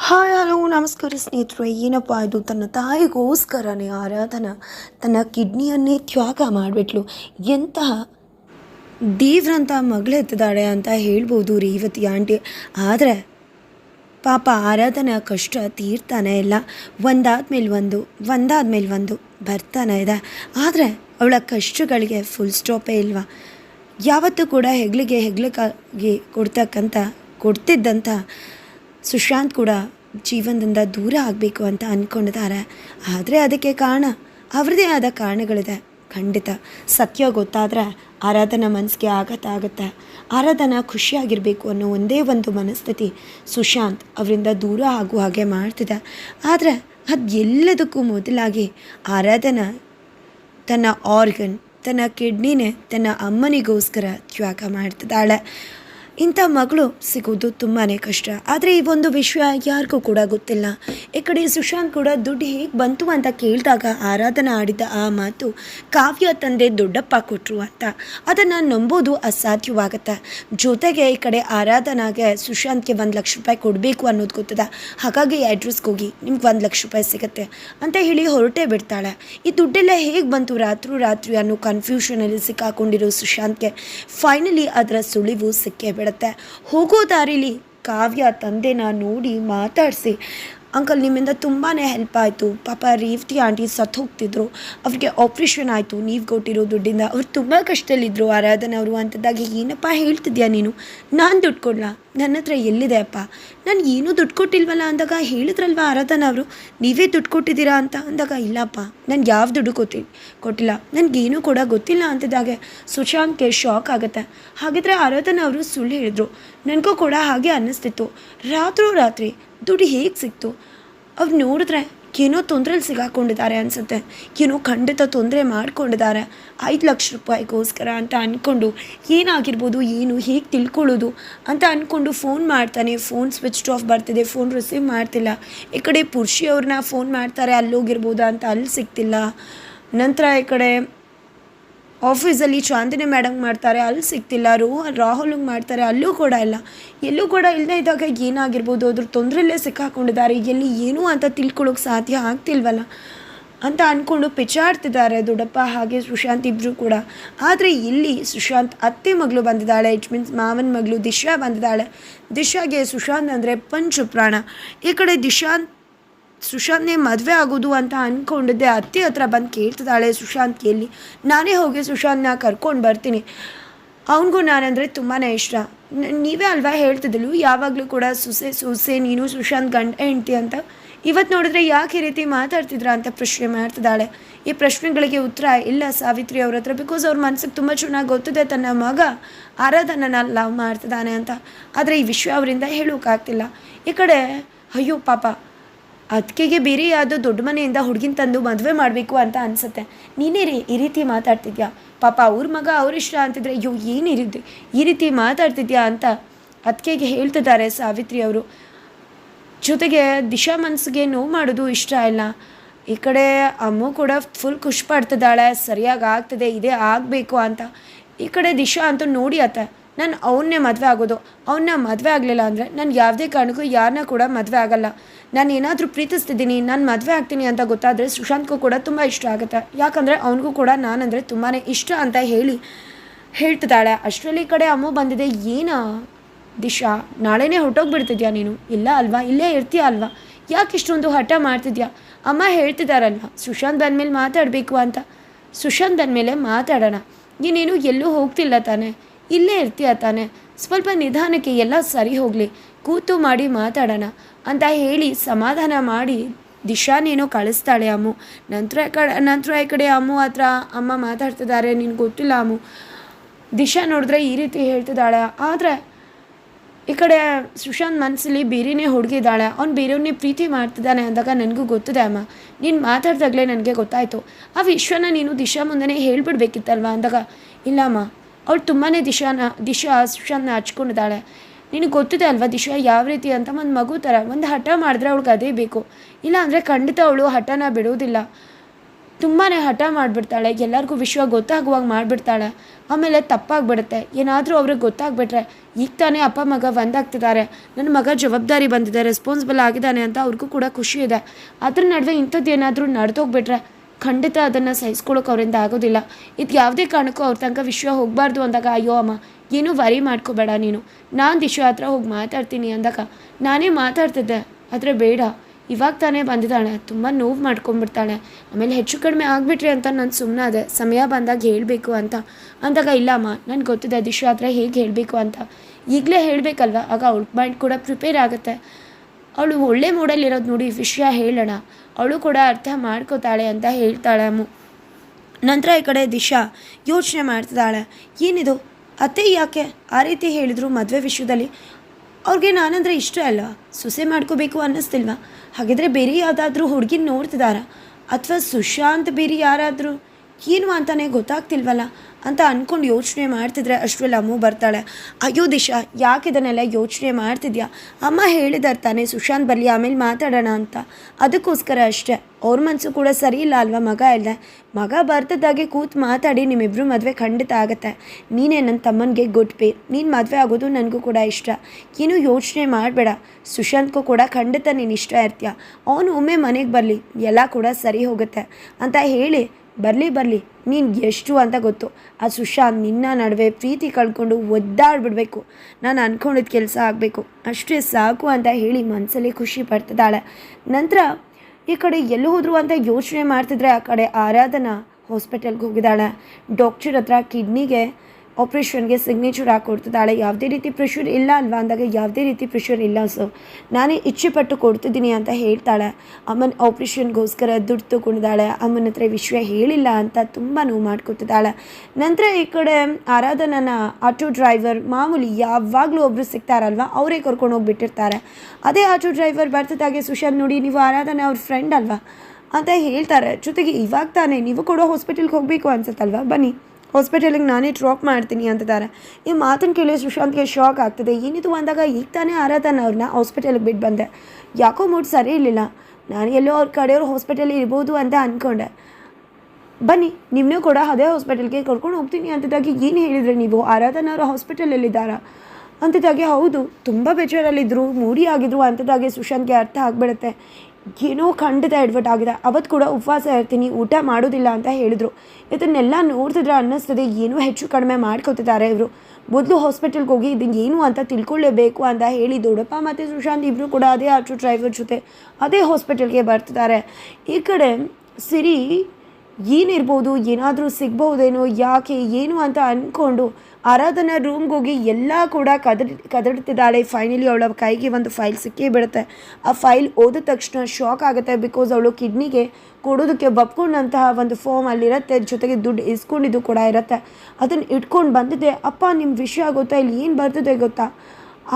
Hi, hello, ನಮಸ್ಕಾರ ಸ್ನೇಹಿತರೆ. ಏನಪ್ಪ ಇದು? ತನ್ನ ತಾಯಿಗೋಸ್ಕರನೇ ಆರಾಧನ, ತನ್ನ ಕಿಡ್ನಿಯನ್ನೇ ತ್ಯಾಗ ಮಾಡಿಬಿಟ್ಲು. ಎಂತಹ ದೇವ್ರಂತ ಮಗಳೆತ್ತಿದ್ದಾಳೆ ಅಂತ ಹೇಳ್ಬೋದು ರೇವತಿ ಆಂಟಿ. ಆದರೆ ಪಾಪ ಆರಾಧನ ಕಷ್ಟ ತೀರ್ತಾನೆ ಇಲ್ಲ. ಒಂದಾದ್ಮೇಲೆ ಒಂದು ಒಂದಾದ್ಮೇಲೆ ಒಂದು ಬರ್ತಾನೆ ಇದೆ. ಆದರೆ ಅವಳ ಕಷ್ಟಗಳಿಗೆ ಫುಲ್ ಸ್ಟಾಪೇ ಇಲ್ವಾ? ಯಾವತ್ತೂ ಕೂಡ ಹೆಗ್ಲಿಗೆ ಹೆಗ್ಲಿಗಾಗಿ ಕೊಡ್ತಕ್ಕಂಥ, ಕೊಡ್ತಿದ್ದಂಥ ಸುಶಾಂತ್ ಕೂಡ ಜೀವನದಿಂದ ದೂರ ಆಗಬೇಕು ಅಂತ ಅಂದ್ಕೊಂಡಿದ್ದಾರೆ ಆದರೆ ಅದಕ್ಕೆ ಕಾರಣ ಅವ್ರದ್ದೇ ಆದ ಕಾರಣಗಳಿದೆ. ಖಂಡಿತ ಸತ್ಯ ಗೊತ್ತಾದರೆ ಆರಾಧನ ಮನಸ್ಸಿಗೆ ಆಘಾತ ಆಗುತ್ತೆ. ಆರಾಧನ ಖುಷಿಯಾಗಿರಬೇಕು ಅನ್ನೋ ಒಂದೇ ಒಂದು ಮನಸ್ಥಿತಿ ಸುಶಾಂತ್ ಅವರಿಂದ ದೂರ ಆಗುವ ಹಾಗೆ ಮಾಡ್ತಿದೆ. ಆದರೆ ಅದು ಎಲ್ಲದಕ್ಕೂ ಮೊದಲಾಗಿ ಆರಾಧನ ತನ್ನ ಆರ್ಗನ್ ತನ್ನ ಕಿಡ್ನಿನೇ ತನ್ನ ಅಮ್ಮನಿಗೋಸ್ಕರ ತ್ಯಾಗ ಮಾಡ್ತಿದ್ದಾಳೆ. ಇಂಥ ಮಗಳು ಸಿಗೋದು ತುಂಬಾ ಕಷ್ಟ. ಆದರೆ ಈ ಒಂದು ವಿಷಯ ಯಾರಿಗೂ ಕೂಡ ಗೊತ್ತಿಲ್ಲ. ಈ ಕಡೆ ಸುಶಾಂತ್ ಕೂಡ ದುಡ್ಡು ಹೇಗೆ ಬಂತು ಅಂತ ಕೇಳಿದಾಗ ಆರಾಧನಾ ಆಡಿದ ಆ ಮಾತು ಕಾವ್ಯ ತಂದೆ ದೊಡ್ಡಪ್ಪ ಕೊಟ್ಟರು ಅಂತ. ಅದನ್ನು ನಂಬೋದು ಅಸಾಧ್ಯವಾಗುತ್ತೆ. ಜೊತೆಗೆ ಈ ಕಡೆ ಆರಾಧನಾಗೆ ಸುಶಾಂತ್ಗೆ ಒಂದು ಲಕ್ಷ ರೂಪಾಯಿ ಕೊಡಬೇಕು ಅನ್ನೋದು ಗೊತ್ತದ? ಹಾಗಾಗಿ ಅಡ್ರೆಸ್ಗೆ ಹೋಗಿ ನಿಮ್ಗೆ ಒಂದು ಲಕ್ಷ ರೂಪಾಯಿ ಸಿಗುತ್ತೆ ಅಂತ ಹೇಳಿ ಹೊರಟೇ ಬಿಡ್ತಾಳೆ. ಈ ದುಡ್ಡೆಲ್ಲ ಹೇಗೆ ಬಂತು ರಾತ್ರಿ ರಾತ್ರಿ ಅನ್ನೋ ಕನ್ಫ್ಯೂಷನಲ್ಲಿ ಸಿಕ್ಕಾಕೊಂಡಿರೋ ಸುಶಾಂತ್ಗೆ? ಫೈನಲಿ ಅದರ ಸುಳಿವು ಸಿಕ್ಕೇ ಬಿಡುತ್ತೆ ಹೋಗೋ ದಾರಿಲಿ ಕಾವ್ಯ ತಂದೆನ ನೋಡಿ ಮಾತಾಡಿಸಿ ಅಂಕಲ್ ನಿಮ್ಮಿಂದ ತುಂಬಾ ಹೆಲ್ಪ್ ಆಯಿತು. ಪಾಪ ರೇವತಿ ಆಂಟಿ ಸತ್ತು ಹೋಗ್ತಿದ್ರು. ಅವ್ರಿಗೆ ಆಪ್ರೇಷನ್ ಆಯಿತು. ನೀವು ಕೊಟ್ಟಿರೋ ದುಡ್ಡಿಂದ ಅವ್ರು ತುಂಬ ಕಷ್ಟದಲ್ಲಿದ್ದರು ಆರಾಧನೆ ಅವರು ಅಂಥದ್ದಾಗಿ ಏನಪ್ಪ ಹೇಳ್ತಿದ್ಯಾ ನೀನು? ನಾನು ದುಡ್ಡು ಕೊಡಲ. ನನ್ನ ಹತ್ರ ಎಲ್ಲಿದೆ ಅಪ್ಪ? ನಾನು ಏನೂ ದುಡ್ಡು ಕೊಟ್ಟಿಲ್ವಲ್ಲ ಅಂದಾಗ ಹೇಳಿದ್ರಲ್ವ ಆರಾಧನ ಅವರು? ನೀವೇ ದುಡ್ಡು ಕೊಟ್ಟಿದ್ದೀರಾ ಅಂತ ಅಂದಾಗ ಇಲ್ಲಪ್ಪ. ನನಗೆ ಯಾವ ದುಡ್ಡು ಕೊತ್ತಿ ಕೊಟ್ಟಿಲ್ಲ. ನನಗೇನೂ ಕೂಡ ಗೊತ್ತಿಲ್ಲ ಅಂತಿದ್ದಾಗೆ ಸುಶಾಂತ್ಗೆ ಶಾಕ್ ಆಗುತ್ತೆ. ಹಾಗಿದ್ರೆ ಆರಾಧನ ಅವರು ಸುಳ್ಳು ಹೇಳಿದ್ರು. ನನಗೂ ಕೂಡ ಹಾಗೆ ಅನ್ನಿಸ್ತಿತ್ತು. ರಾತ್ರೋ ರಾತ್ರಿ ದುಡ್ಡು ಹೇಗೆ ಸಿಕ್ತು? ಅವ್ರು ನೋಡಿದ್ರೆ ಏನೋ ತೊಂದರೆಲಿ ಸಿಗಾಕೊಂಡಿದ್ದಾರೆ ಅನಿಸುತ್ತೆ. ಏನೋ ಖಂಡಿತ ತೊಂದರೆ ಮಾಡ್ಕೊಂಡಿದ್ದಾರೆ. ಐದು ಲಕ್ಷ ರೂಪಾಯಿಗೋಸ್ಕರ ಅಂತ ಅಂದ್ಕೊಂಡು ಏನಾಗಿರ್ಬೋದು, ಏನು, ಹೇಗೆ ತಿಳ್ಕೊಳ್ಳೋದು ಅಂತ ಅಂದ್ಕೊಂಡು ಫೋನ್ ಮಾಡ್ತಾನೆ. ಫೋನ್ ಸ್ವಿಚ್ ಆಫ್ ಬರ್ತಿದೆ, ಫೋನ್ ರಿಸೀವ್ ಮಾಡ್ತಿಲ್ಲ. ಈ ಕಡೆ ಪುರುಷಿಯವ್ರನ್ನ ಫೋನ್ ಮಾಡ್ತಾರೆ, ಅಲ್ಲೋಗಿರ್ಬೋದಾ ಅಂತ ಅಲ್ಲಿ ಸಿಗ್ತಿಲ್ಲ. ನಂತರ ಈ ಕಡೆ ಆಫೀಸಲ್ಲಿ ಚಾಂದಿನಿ ಮೇಡಮ್ಗೆ ಮಾಡ್ತಾರೆ, ಅಲ್ಲಿ ಸಿಗ್ತಿಲ್ಲ. ರೋ, ರಾಹುಲ್ಗೆ ಮಾಡ್ತಾರೆ, ಅಲ್ಲೂ ಕೂಡ ಇಲ್ಲ. ಎಲ್ಲೂ ಕೂಡ ಇಲ್ಲದೆ ಇದ್ದಾಗ ಏನಾಗಿರ್ಬೋದು? ಅದ್ರ ತೊಂದರೆಯಲ್ಲೇ ಸಿಕ್ಕಾಕೊಂಡಿದ್ದಾರೆ. ಎಲ್ಲಿ ಏನು ಅಂತ ತಿಳ್ಕೊಳ್ಳೋಕೆ ಸಾಧ್ಯ ಆಗ್ತಿಲ್ವಲ್ಲ? ಅಂತ ಅಂದ್ಕೊಂಡು ಪಿಚಾಡ್ತಿದ್ದಾರೆ ದೊಡ್ಡಪ್ಪ ಹಾಗೆ ಸುಶಾಂತ್ ಇಬ್ಬರು ಕೂಡ. ಆದರೆ ಇಲ್ಲಿ ಸುಶಾಂತ್ ಅತ್ತೆ ಮಗಳು ಬಂದಿದ್ದಾಳೆ. ಇಟ್ ಮೀನ್ಸ್ ಮಾವನ ಮಗಳು ದಿಶಾ ಬಂದಿದ್ದಾಳೆ. ದಿಶಾಗೆ ಸುಶಾಂತ್ ಅಂದರೆ ಪಂಚು ಪ್ರಾಣ. ಈ ಕಡೆ ದಿಶಾಂತ್ ಸುಶಾಂತ್ನೇ ಮದುವೆ ಆಗೋದು ಅಂತ ಅಂದ್ಕೊಂಡಿದ್ದೆ ಅತ್ತೆ ಹತ್ರ ಬಂದು ಕೇಳ್ತಿದ್ದಾಳೆ ಸುಶಾಂತ್ ಎಲ್ಲಿ ನಾನೇ ಹೋಗಿ ಸುಶಾಂತ್ನ ಕರ್ಕೊಂಡು ಬರ್ತೀನಿ. ಅವನಿಗೂ ನಾನಂದರೆ ತುಂಬಾ ಇಷ್ಟ. ನೀವೇ ಅಲ್ವಾ ಹೇಳ್ತಿದ್ದಲು? ಯಾವಾಗಲೂ ಕೂಡ ಸುಸೆ ಸುಸೆ, ನೀನು ಸುಶಾಂತ್ ಗಂಡ, ಹೆಂಡ್ತಿ ಅಂತ. ಇವತ್ತು ನೋಡಿದ್ರೆ ಯಾಕೆ ಈ ರೀತಿ ಮಾತಾಡ್ತಿದ್ರ ಅಂತ ಪ್ರಶ್ನೆ ಮಾಡ್ತಿದ್ದಾಳೆ. ಈ ಪ್ರಶ್ನೆಗಳಿಗೆ ಉತ್ತರ ಇಲ್ಲ ಸಾವಿತ್ರಿ ಅವ್ರ ಹತ್ರ. ಬಿಕಾಸ್ ಅವ್ರ ಮನಸ್ಸಿಗೆ ತುಂಬ ಚೆನ್ನಾಗಿ ಗೊತ್ತಿದೆ. ತನ್ನ ಮಗ ಆರಾಧನನ ಲವ್ ಮಾಡ್ತಿದ್ದಾನೆ ಅಂತ. ಆದರೆ ಈ ವಿಷಯ ಅವರಿಂದ ಹೇಳೋಕ್ಕಾಗ್ತಿಲ್ಲ. ಈ ಕಡೆ, ಅಯ್ಯೋ ಪಾಪ. ಅದಕ್ಕೆಗೆ ಬೇರೆ ಯಾವುದೋ ದೊಡ್ಡ ಮನೆಯಿಂದ ಹುಡುಗಿನ ತಂದು ಮದುವೆ ಮಾಡಬೇಕು ಅಂತ ಅನಿಸುತ್ತೆ. ನೀನೇ ರೀ, ಈ ರೀತಿ ಮಾತಾಡ್ತಿದ್ಯಾ? ಪಾಪ ಅವ್ರ ಮಗ ಅವ್ರ ಇಷ್ಟ ಅಂತಿದ್ರೆ, ಅಯ್ಯೋ, ಏನು ಈ ರೀತಿ ಮಾತಾಡ್ತಿದ್ಯಾ ಅಂತ ಅದಕ್ಕೆಗೆ ಹೇಳ್ತಿದ್ದಾರೆ ಸಾವಿತ್ರಿ ಅವರು. ಜೊತೆಗೆ ದಿಶಾ ಮನಸ್ಸಿಗೆ ನೋವು ಮಾಡೋದು ಇಷ್ಟ ಇಲ್ಲ. ಈ ಕಡೆ ಅಮ್ಮ ಕೂಡ ಫುಲ್ ಖುಷಿ ಪಡ್ತಿದ್ದಾಳೆ, ಸರಿಯಾಗಿ ಆಗ್ತದೆ, ಇದೇ ಆಗಬೇಕು ಅಂತ. ಈ ಕಡೆ ದಿಶಾ ಅಂತ ನೋಡಿ ಅತ್ತ. ನಾನು ಅವನ್ನೇ ಮದುವೆ ಆಗೋದು. ಅವನ್ನ ಮದುವೆ ಆಗಲಿಲ್ಲ ಅಂದರೆ ನಾನು ಯಾವುದೇ ಕಾರಣಕ್ಕೂ ಯಾರನ್ನ ಕೂಡ ಮದುವೆ ಆಗಲ್ಲ. ನಾನು ಏನಾದರೂ ಪ್ರೀತಿಸ್ತಿದ್ದೀನಿ, ನಾನು ಮದುವೆ ಆಗ್ತೀನಿ ಅಂತ ಗೊತ್ತಾದರೆ ಸುಶಾಂತ್ಗೂ ಕೂಡ ತುಂಬ ಇಷ್ಟ ಆಗುತ್ತೆ. ಯಾಕಂದರೆ ಅವನಿಗೂ ಕೂಡ ನಾನಂದರೆ ತುಂಬಾ ಇಷ್ಟ ಅಂತ ಹೇಳಿ ಹೇಳ್ತಿದ್ದಾಳೆ. ಅಷ್ಟರಲ್ಲಿ ಕಡೆ ಅಮ್ಮ ಬಂದಿದೆ. ಏನ ದಿಶಾ, ನಾಳೆನೇ ಹೊರಟೋಗ್ಬಿಡ್ತಿದ್ಯಾ ನೀನು? ಇಲ್ಲ ಅಲ್ವಾ? ಇಲ್ಲೇ ಇರ್ತೀಯ ಅಲ್ವಾ? ಯಾಕೆ ಇಷ್ಟೊಂದು ಹಠ ಮಾಡ್ತಿದ್ಯಾ? ಅಮ್ಮ ಹೇಳ್ತಿದ್ದಾರಲ್ವ, ಸುಶಾಂತ್ ಬಂದಮೇಲೆ ಮಾತಾಡಬೇಕು ಅಂತ. ಸುಶಾಂತ್ ಬಂದಮೇಲೆ ಮಾತಾಡೋಣ. ನೀನೇನು ಎಲ್ಲೂ ಹೋಗ್ತಿಲ್ಲ ತಾನೆ. ಇಲ್ಲೇ ಇರ್ತೀಯ ತಾನೆ. ಸ್ವಲ್ಪ ನಿಧಾನಕ್ಕೆ ಎಲ್ಲ ಸರಿ ಹೋಗಲಿ. ಕೂತು ಮಾಡಿ ಮಾತಾಡೋಣ. ಅಂತ ಹೇಳಿ ಸಮಾಧಾನ ಮಾಡಿ ದಿಶಾನೇನೋ ಕಳಿಸ್ತಾಳೆ ಅಮ್ಮು. ನಂತರ ಕಡೆ, ನಂತರ ಈ ಕಡೆ ಅಮ್ಮು ಹತ್ರ ಅಮ್ಮ ಮಾತಾಡ್ತಿದ್ದಾರೆ. ನಿನ್ಗೆ ಗೊತ್ತಿಲ್ಲ ಅಮ್ಮು. ದಿಶಾ ನೋಡಿದ್ರೆ ಈ ರೀತಿ ಹೇಳ್ತಿದ್ದಾಳೆ. ಆದರೆ ಈ ಕಡೆ ಸುಶಾಂತ್ ಮನಸ್ಸಲ್ಲಿ ಬೇರೆನೇ ಹುಡುಗಿದ್ದಾಳೆ. ಅವ್ನು ಬೇರೆಯವ್ರನ್ನೇ ಪ್ರೀತಿ ಮಾಡ್ತಿದ್ದಾನೆ ಅಂದಾಗ ನನಗೂ ಗೊತ್ತಿದೆ ಅಮ್ಮ. ನೀನು ಮಾತಾಡ್ದಾಗಲೇ ನನಗೆ ಗೊತ್ತಾಯಿತು. ಆ ವಿಶ್ವನ ನೀನು ದಿಶಾ ಮುಂದೆನೇ ಹೇಳ್ಬಿಡ್ಬೇಕಿತ್ತಲ್ವ ಅಂದಾಗ, ಇಲ್ಲಮ್ಮ ಅವಳು ತುಂಬಾ ದಿಶಾನ ದಿಶಾ ಸುಶಾಂತ್ನ ಹಚ್ಕೊಂಡಿದ್ದಾಳೆ. ನಿನಗೆ ಗೊತ್ತಿದೆ ಅಲ್ವಾ ದಿಶಾ, ಯಾವ ರೀತಿ ಅಂತ ಒಂದು ಮಗು ಥರ ಒಂದು ಹಠ ಮಾಡಿದ್ರೆ ಅವಳಿಗೆ ಅದೇ ಬೇಕು. ಇಲ್ಲ ಅಂದರೆ ಖಂಡಿತ ಅವಳು ಹಠನ ಬಿಡೋದಿಲ್ಲ ತುಂಬಾ ಹಠ ಮಾಡಿಬಿಡ್ತಾಳೆ, ಎಲ್ಲರಿಗೂ ವಿಶ್ವ ಗೊತ್ತಾಗುವಾಗ ಮಾಡಿಬಿಡ್ತಾಳೆ. ಆಮೇಲೆ ತಪ್ಪಾಗ್ಬಿಡುತ್ತೆ. ಏನಾದರೂ ಅವ್ರಿಗೆ ಗೊತ್ತಾಗ್ಬಿಟ್ರೆ, ಈಗ ತಾನೇ ಅಪ್ಪ ಮಗ ಒಂದಾಗ್ತಿದ್ದಾರೆ ನನ್ನ ಮಗ ಜವಾಬ್ದಾರಿ ಬಂದಿದೆ ರೆಸ್ಪಾನ್ಸಿಬಲ್ ಆಗಿದ್ದಾನೆ ಅಂತ ಅವ್ರಿಗೂ ಕೂಡ ಖುಷಿ ಇದೆ. ಅದ್ರ ನಡುವೆ ಇಂಥದ್ದು ಏನಾದರೂ ನಡೆದೋಗ್ಬಿಟ್ರೆ ಖಂಡಿತ ಅದನ್ನು ಸಹಿಸ್ಕೊಳ್ಳೋಕೆ ಅವರಿಂದ ಆಗೋದಿಲ್ಲ. ಇದು ಯಾವುದೇ ಕಾರಣಕ್ಕೂ ಅವ್ರ ತನಕ ವಿಶ್ವ ಹೋಗಬಾರ್ದು ಅಂದಾಗ, ಅಯ್ಯೋ ಅಮ್ಮ, ಏನೂ ವರಿ ಮಾಡ್ಕೋಬೇಡ ನೀನು. ನಾನು ದಿಶಾ ಹತ್ರ ಹೋಗಿ ಮಾತಾಡ್ತೀನಿ ಅಂದಾಗ, ನಾನೇ ಮಾತಾಡ್ತಿದ್ದೆ. ಆದರೆ ಬೇಡ. ಇವಾಗ ತಾನೇ ಬಂದಿದ್ದಾಳೆ. ತುಂಬ ನೋವು ಮಾಡ್ಕೊಂಡ್ಬಿಡ್ತಾಳೆ. ಆಮೇಲೆ ಹೆಚ್ಚು ಕಡಿಮೆ ಆಗಿಬಿಟ್ರಿ ಅಂತ ನಾನು ಸುಮ್ಮನಾದೆ ಸಮಯ ಬಂದಾಗ ಹೇಳಬೇಕು ಅಂತ. ಅಂದಾಗ, ಇಲ್ಲ ಅಮ್ಮ, ನನಗೆ ಗೊತ್ತಿದೆ ದಿಶು ಹತ್ರ ಹೇಗೆ ಹೇಳಬೇಕು ಅಂತ. ಈಗಲೇ ಹೇಳಬೇಕಲ್ವ? ಆಗ ಅವ್ಳ ಮೈಂಡ್ ಕೂಡ ಪ್ರಿಪೇರ್ ಆಗುತ್ತೆ. ಅವಳು ಒಳ್ಳೆ ಮೂಡಲ್ಲಿರೋದು ನೋಡಿ ವಿಷಯ ಹೇಳೋಣ. ಅವಳು ಕೂಡ ಅರ್ಥ ಮಾಡ್ಕೋತಾಳೆ ಅಂತ ಹೇಳ್ತಾಳೆ ಅಮ್ಮು. ನಂತರ ಈ ಕಡೆ ದಿಶಾ ಯೋಚನೆ ಮಾಡ್ತಿದ್ದಾಳೆ. ಏನಿದು? ಅತ್ತೆ ಯಾಕೆ ಆ ರೀತಿ ಹೇಳಿದರು ಮದುವೆ ವಿಷಯದಲ್ಲಿ? ಅವ್ರಿಗೆ ನಾನಂದರೆ ಇಷ್ಟ ಅಲ್ಲ ಸೊಸೆ ಮಾಡ್ಕೋಬೇಕು ಅನ್ನಿಸ್ತಿಲ್ವಾ? ಹಾಗಿದ್ರೆ ಬೇರೆ ಯಾವುದಾದ್ರೂ ಹುಡುಗಿನ ನೋಡ್ತಿದ್ದಾರಾ ಅಥವಾ ಸುಶಾಂತ್ ಬೇರೆ ಯಾರಾದರೂ? ಏನು ಅಂತಾನೆ ಗೊತ್ತಾಗ್ತಿಲ್ವಲ್ಲ ಅಂತ ಅಂದ್ಕೊಂಡು ಯೋಚನೆ ಮಾಡ್ತಿದ್ರೆ ಅಷ್ಟರಲ್ಲಿ ಅಮ್ಮು ಬರ್ತಾಳೆ. ಅಯ್ಯೋ ದಿಶಾ, ಯಾಕೆ ಇದನ್ನೆಲ್ಲ ಯೋಚನೆ ಮಾಡ್ತಿದ್ಯಾ? ಅಮ್ಮ ಹೇಳಿದಾರೆ ತಾನೇ, ಸುಶಾಂತ್ ಬರಲಿ, ಆಮೇಲೆ ಮಾತಾಡೋಣ ಅಂತ. ಅದಕ್ಕೋಸ್ಕರ ಅಷ್ಟೇ. ಅವ್ರ ಮನಸ್ಸು ಕೂಡ ಸರಿ ಇಲ್ಲ ಅಲ್ವಾ ಮಗ ಇಲ್ಲದೆ ಮಗ ಬರ್ತಿದ್ದಾಗೆ ಕೂತು ಮಾತಾಡಿ ನಿಮ್ಮಿಬ್ಬರು ಮದುವೆ ಖಂಡಿತ ಆಗುತ್ತೆ. ನೀನೇ ನನ್ನ ತಮ್ಮನಿಗೆ ಗುಡ್ ಪೇ. ನೀನು ಮದುವೆ ಆಗೋದು ನನಗೂ ಕೂಡ ಇಷ್ಟ. ಏನು ಯೋಚನೆ ಮಾಡಬೇಡ. ಸುಶಾಂತ್ಗೂ ಕೂಡ ಖಂಡಿತ ನೀನು ಇಷ್ಟ ಇರ್ತೀಯ? ಅವನು ಒಮ್ಮೆ ಮನೆಗೆ ಬರಲಿ, ಎಲ್ಲ ಕೂಡ ಸರಿ ಹೋಗುತ್ತೆ. ಅಂತ ಹೇಳಿ ಬರಲಿ ಬರಲಿ, ನೀನು ಎಷ್ಟು ಅಂತ ಗೊತ್ತು. ಆ ಸುಶಾಂತ್ ನಿನ್ನ ನಡುವೆ ಪ್ರೀತಿ ಕಳ್ಕೊಂಡು ಒದ್ದಾಡ್ಬಿಡ್ಬೇಕು. ನಾನು ಅಂದ್ಕೊಂಡಿದ್ದ ಕೆಲಸ ಆಗಬೇಕು. ಅಷ್ಟೇ ಸಾಕು ಅಂತ ಹೇಳಿ ಮನಸ್ಸಲ್ಲಿ ಖುಷಿ ಪಡ್ತಿದ್ದಾಳೆ. ನಂತರ ಈ ಕಡೆ ಎಲ್ಲಿ ಹೋದ್ರು ಅಂತ ಯೋಚನೆ ಮಾಡ್ತಿದ್ರೆ ಆ ಕಡೆ ಆರಾಧನಾ ಹಾಸ್ಪಿಟಲ್ಗೆ ಹೋಗಿದ್ದಾಳೆ. ಡಾಕ್ಟರ್ ಹತ್ರ ಕಿಡ್ನಿಗೆ ಆಪ್ರೇಷನ್ಗೆ ಸಿಗ್ನೇಚರ್ ಹಾಕ್ಕೊಡ್ತಿದ್ದಾಳೆ ಯಾವುದೇ ರೀತಿ ಪ್ರೆಷರ್ ಇಲ್ಲ ಅಲ್ವಾ? ಅಂದಾಗ ಯಾವುದೇ ರೀತಿ ಪ್ರೆಷರ್ ಇಲ್ಲ ಸರ್ ನಾನೇ ಇಚ್ಛೆ ಪಟ್ಟು ಕೊಡ್ತಿದ್ದೀನಿ ಅಂತ ಹೇಳ್ತಾಳೆ. ಅಮ್ಮನ ಆಪ್ರೇಷನ್ಗೋಸ್ಕರ ದುಡ್ಡು ತೊಗೊಂಡಿದ್ದಾಳೆ. ಅಮ್ಮನ ಹತ್ರ ವಿಷಯ ಹೇಳಿಲ್ಲ ಅಂತ ತುಂಬ ನೋವು ಮಾಡ್ಕೊತಿದ್ದಾಳೆ. ನಂತರ ಈ ಕಡೆ ಆರಾಧನನ ಆಟೋ ಡ್ರೈವರ್ ಮಾಮೂಲಿ ಯಾವಾಗಲೂ ಒಬ್ಬರು ಸಿಗ್ತಾರಲ್ವ? ಅವರೇ ಕರ್ಕೊಂಡು ಹೋಗಿಬಿಟ್ಟಿರ್ತಾರೆ. ಅದೇ ಆಟೋ ಡ್ರೈವರ್ ಬರ್ತಿದ್ದಾಗೆ ಸುಶಾಂತ್ ನೋಡಿ, ನೀವು ಆರಾಧನೆ ಅವ್ರ ಫ್ರೆಂಡ್ ಅಲ್ವಾ? ಅಂತ ಹೇಳ್ತಾರೆ. ಜೊತೆಗೆ ಇವಾಗ ತಾನೇ, ನೀವು ಕೂಡ ಹಾಸ್ಪಿಟಲ್ಗೆ ಹೋಗಬೇಕು ಅನ್ಸುತ್ತಲ್ವಾ? ಬನ್ನಿ. ಹಾಸ್ಪಿಟಲಿಗೆ ನಾನೇ ಡ್ರಾಪ್ ಮಾಡ್ತೀನಿ ಅಂತಿದ್ದಾರೆ. ಈ ಮಾತನ್ನು ಕೇಳಿ ಸುಶಾಂತ್ಗೆ ಶಾಕ್ ಆಗ್ತದೆ. ಏನಿದು ಅಂದಾಗ ಈಗ ತಾನೇ ಆರಾಧನ ಅವ್ರನ್ನ ಹಾಸ್ಪಿಟಲ್ಗೆ ಬಿಟ್ಟು ಬಂದೆ. ಯಾಕೋ ಮೂಡ್ ಸರಿ ಇರಲಿಲ್ಲ. ನಾನು ಎಲ್ಲೋ ಅವ್ರ ಕಡೆಯವ್ರ ಹಾಸ್ಪಿಟಲ್ ಇರ್ಬೋದು ಅಂತ ಅಂದ್ಕೊಂಡೆ ಬನ್ನಿ ನಿಮ್ಮನ್ನೂ ಕೂಡ ಅದೇ ಹಾಸ್ಪಿಟಲ್ಗೆ ಕರ್ಕೊಂಡು ಹೋಗ್ತೀನಿ ಅಂತಿದ್ದಾಗಿ ಏನು ಹೇಳಿದ್ರೆ ನೀವು? ಆರಾಧನ ಅವರು ಹಾಸ್ಪಿಟಲಲ್ಲಿದ್ದಾರಾ? ಅಂತಿದ್ದಾಗೆ ಹೌದು, ತುಂಬ ಬೇಜಾರಲ್ಲಿದ್ದರು ಮೂಡಿ ಆಗಿದ್ರು ಅಂತಿದ್ದಾಗೆ ಸುಶಾಂತ್ಗೆ ಅರ್ಥ ಆಗಿಬಿಡುತ್ತೆ. ಏನೋ ಖಂಡಿತ ಎಡ್ವರ್ಟ್ ಆಗಿದೆ. ಅವತ್ತು ಕೂಡ ಉಪವಾಸ ಇರ್ತೀನಿ, ಊಟ ಮಾಡೋದಿಲ್ಲ ಅಂತ ಹೇಳಿದರು. ಇದನ್ನೆಲ್ಲ ನೋಡ್ತಿದ್ರೆ ಅನ್ನಿಸ್ತದೆ, ಏನೋ ಹೆಚ್ಚು ಕಡಿಮೆ ಮಾಡ್ಕೊತಿದ್ದಾರೆ ಇವರು. ಮೊದಲು ಹಾಸ್ಪಿಟಲ್ಗೆ ಹೋಗಿ ಇದನ್ನೇನು ಏನು ಅಂತ ತಿಳ್ಕೊಳ್ಳೇಬೇಕು ಅಂತ ಹೇಳಿ ದೊಡ್ಡಪ್ಪ ಮತ್ತು ಸುಶಾಂತ್ ಇಬ್ಬರು ಕೂಡ ಅದೇ ಆಟೋ ಡ್ರೈವರ್ ಜೊತೆ ಅದೇ ಹಾಸ್ಪಿಟಲ್ಗೆ ಬರ್ತಿದ್ದಾರೆ. ಈ ಕಡೆ ಸಿರಿ ಏನಿರ್ಬೋದು, ಏನಾದರೂ ಸಿಗ್ಬೋದೇನೋ ಯಾಕೆ, ಏನು ಅಂತ ಅಂದ್ಕೊಂಡು ಆರಾಧನಾ ರೂಮ್ಗೆ ಹೋಗಿ ಎಲ್ಲ ಕೂಡ ಕದಡ್, ಕದಡ್ತಿದ್ದಾಳೆ. ಫೈನಲಿ ಅವಳ ಕೈಗೆ ಒಂದು ಫೈಲ್ ಸಿಕ್ಕೇ ಬಿಡುತ್ತೆ. ಆ ಫೈಲ್ ಓದಿದ ತಕ್ಷಣ ಶಾಕ್ ಆಗುತ್ತೆ ಬಿಕಾಸ್ ಅವಳು ಕಿಡ್ನಿಗೆ ಕೊಡೋದಕ್ಕೆ ಬಪ್ಕೊಂಡಂತಹ ಒಂದು ಫಾರ್ಮ್ ಅಲ್ಲಿರುತ್ತೆ. ಜೊತೆಗೆ ದುಡ್ಡು ಇಸ್ಕೊಂಡಿದ್ದು ಕೂಡ ಇರುತ್ತೆ. ಅದನ್ನು ಇಟ್ಕೊಂಡು ಬಂದಿದ್ದೆ. ಅಪ್ಪ ನಿಮ್ಮ ವಿಷಯ ಗೊತ್ತಾ? ಇಲ್ಲಿ ಏನು ಬರ್ತಿದೆ ಗೊತ್ತಾ?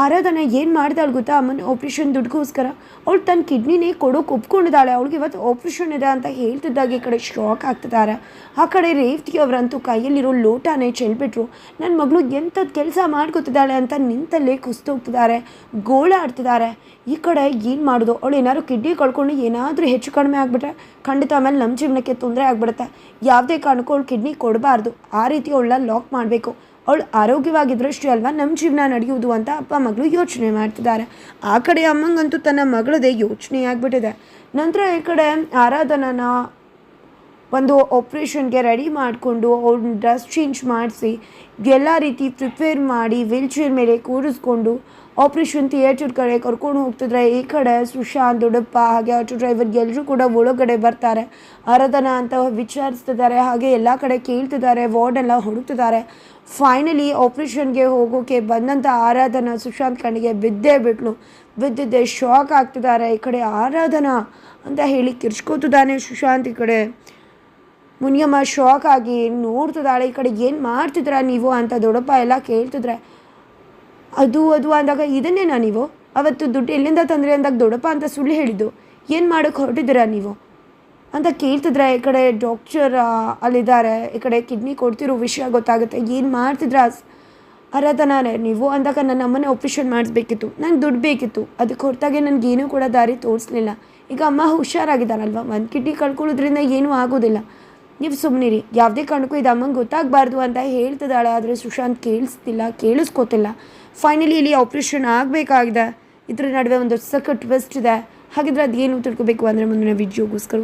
ಆರಾಧನ ಏನು ಮಾಡಿದಾಳು ಗೊತ್ತಾ? ಅಮ್ಮನ ಆಪ್ರೇಷನ್ ದುಡ್ಡುಗೋಸ್ಕರ. ಅವಳು ತನ್ನ ಕಿಡ್ನಿನೇ ಕೊಡೋಕೆ ಒಪ್ಕೊಂಡಿದ್ದಾಳೆ. ಅವಳಿಗೆ ಇವತ್ತು ಆಪ್ರೇಷನ್ ಇದೆ ಅಂತ ಹೇಳ್ತಿದ್ದಾಗ ಈ ಕಡೆ ಶಾಕ್ ಆಗ್ತಿದ್ದಾರೆ ಆ ಕಡೆ ರೇವತಿ ಅವರಂತೂ ಕೈಯಲ್ಲಿರೋ ಲೋಟನೇ ಚೆಲ್ಬಿಟ್ರು. ನನ್ನ ಮಗಳು ಎಂಥದ್ದು ಕೆಲಸ ಮಾಡ್ಕೊತಿದ್ದಾಳೆ ಅಂತ ನಿಂತಲ್ಲೇ ಕುಸ್ತೋಗ್ತಿದ್ದಾರೆ ಗೋಳಾಡ್ತಿದ್ದಾರೆ ಈ ಕಡೆ ಏನು ಮಾಡೋದು? ಅವಳು ಏನಾದ್ರು ಕಿಡ್ನಿ ಕಳ್ಕೊಂಡು ಏನಾದರೂ ಹೆಚ್ಚು ಕಡಿಮೆ ಆಗಿಬಿಟ್ರೆ ಖಂಡಿತ ಆಮೇಲೆ ನಮ್ಮ ಜೀವನಕ್ಕೆ ತೊಂದರೆ ಆಗಿಬಿಡುತ್ತೆ. ಯಾವುದೇ ಕಾರಣಕ್ಕೂ ಅವಳು ಕಿಡ್ನಿ ಕೊಡಬಾರ್ದು. ಆ ರೀತಿ ಅವಳನ್ನ ಲಾಕ್ ಮಾಡಬೇಕು. ಅವಳು ದೃಷ್ಟಿ ಅಲ್ವಾ? ನಮ್ಮ ಜೀವನ ನಡೆಯುವುದು ಅಂತ ಅಪ್ಪ ಮಗಳು ಯೋಚನೆ ಮಾಡ್ತಿದ್ದಾರೆ. ಆ ಕಡೆ ಅಮ್ಮಂಗಂತೂ ತನ್ನ ಮಗಳದೇ ಯೋಚನೆ ಆಗಿಬಿಟ್ಟಿದೆ. ನಂತರ ಈ ಕಡೆ ಆರಾಧನನ ಒಂದು ಆಪ್ರೇಷನ್ಗೆ ರೆಡಿ ಮಾಡಿಕೊಂಡು ಅವ್ರನ್ನ ಡ್ರೆಸ್ ಚೇಂಜ್ ಮಾಡಿಸಿ, ಎಲ್ಲ ರೀತಿ ಪ್ರಿಪೇರ್ ಮಾಡಿ ವೀಲ್ ಚೇರ್ ಮೇಲೆ ಕೂರಿಸ್ಕೊಂಡು ಆಪ್ರೇಷನ್ ಥಿಯೇಟರ್ ಕಡೆ ಕರ್ಕೊಂಡು ಹೋಗ್ತಿದ್ರೆ ಈ ಕಡೆ ಸುಶಾಂತ್ ದೊಡ್ಡಪ್ಪ ಹಾಗೆ ಆಟೋ ಡ್ರೈವರ್ ಎಲ್ಲರೂ ಕೂಡ ಒಳಗಡೆ ಬರ್ತಾರೆ. ಆರಾಧನ ಅಂತ ವಿಚಾರಿಸ್ತಿದ್ದಾರೆ, ಹಾಗೆ ಎಲ್ಲ ಕಡೆ ಕೇಳ್ತಿದ್ದಾರೆ ವಾರ್ಡೆಲ್ಲ ಹುಡುಕ್ತಿದ್ದಾರೆ. ಫೈನಲಿ ಆಪ್ರೇಷನ್ಗೆ ಹೋಗೋಕೆ ಬಂದಂಥ ಆರಾಧನಾ ಸುಶಾಂತ್ ಕಣ್ಣಿಗೆ ಬಿದ್ದೇ ಬಿಟ್ಲು. ಬಿದ್ದಿದ್ದೆ ಶಾಕ್ ಆಗ್ತಿದ್ದಾರೆ. ಈ ಕಡೆ ಆರಾಧನಾ ಅಂತ ಹೇಳಿ ಕಿರ್ಚ್ಕೋತಿದ್ದಾನೆ ಸುಶಾಂತ್ ಈ ಕಡೆ. ಮುನಿಯಮ್ಮ ಶಾಕ್ ಆಗಿ ನೋಡ್ತಿದ್ದಾಳೆ, ಈ ಕಡೆ ಏನು ಮಾಡ್ತಿದ್ರ ನೀವು ಅಂತ ದೊಡ್ಡಪ್ಪ ಎಲ್ಲ ಕೇಳ್ತಿದ್ರೆ. ಅದು ಅದು ಅಂದಾಗ ಇದನ್ನೇನಾ ನೀವು? ಅವತ್ತು ದುಡ್ಡು ಎಲ್ಲಿಂದ ತಂದ್ರೆ ಅಂದಾಗ ದೊಡ್ಡಪ್ಪ ಅಂತ ಸುಳ್ಳು ಹೇಳಿದ್ದು. ಏನು ಮಾಡೋಕ್ಕೆ ಹೊರಟಿದ್ದೀರಾ ನೀವು? ಅಂತ ಕೇಳ್ತಿದ್ರೆ, ಈ ಕಡೆ ಡಾಕ್ಟರ್ ಅಲ್ಲಿದ್ದಾರೆ. ಈ ಕಡೆ ಕಿಡ್ನಿ ಕೊಡ್ತಿರೋ ವಿಷಯ ಗೊತ್ತಾಗುತ್ತೆ. ಏನು ಮಾಡ್ತಿದ್ರ? ಆರಾಧನಾನೇ, ನೀವು ಅಂದಾಗ ನನ್ನ ಅಮ್ಮನೇ ಆಪ್ರೇಷನ್ ಮಾಡಿಸ್ಬೇಕಿತ್ತು. ನಂಗೆ ದುಡ್ಡು ಬೇಕಿತ್ತು. ಅದಕ್ಕೆ ಹೊರತಾಗೆ ನನಗೇನೂ ಕೂಡ ದಾರಿ ತೋರಿಸ್ಲಿಲ್ಲ. ಈಗ ಅಮ್ಮ ಹುಷಾರಾಗಿದ್ದಾರಲ್ವ? ಒಂದು ಕಿಡ್ನಿ ಕಳ್ಕೊಳ್ಳೋದ್ರಿಂದ ಏನೂ ಆಗೋದಿಲ್ಲ. ನೀವು ಸುಮ್ಮನಿರಿ ಯಾವುದೇ ಕಾರಣಕ್ಕೂ ಇದು ಅಮ್ಮಂಗೆ ಗೊತ್ತಾಗಬಾರ್ದು ಅಂತ ಹೇಳ್ತಿದ್ದಾಳೆ. ಆದರೆ ಸುಶಾಂತ್ ಕೇಳಿಸ್ತಿಲ್ಲ, ಕೇಳಿಸ್ಕೋತಿಲ್ಲ. ಫೈನಲಿ ಇಲ್ಲಿ ಆಪ್ರೇಷನ್ ಆಗಬೇಕಾಗಿದೆ. ಇದ್ರ ನಡುವೆ ಒಂದು ಸಖತ್ ಟ್ವಿಸ್ಟ್ ಇದೆ. ಹಾಗಿದ್ರೆ ಅದೇನು ತಿಳ್ಕೊಬೇಕು ಅಂದರೆ ಮುಂದಿನ ವಿಡಿಯೋಗೋಸ್ಕರ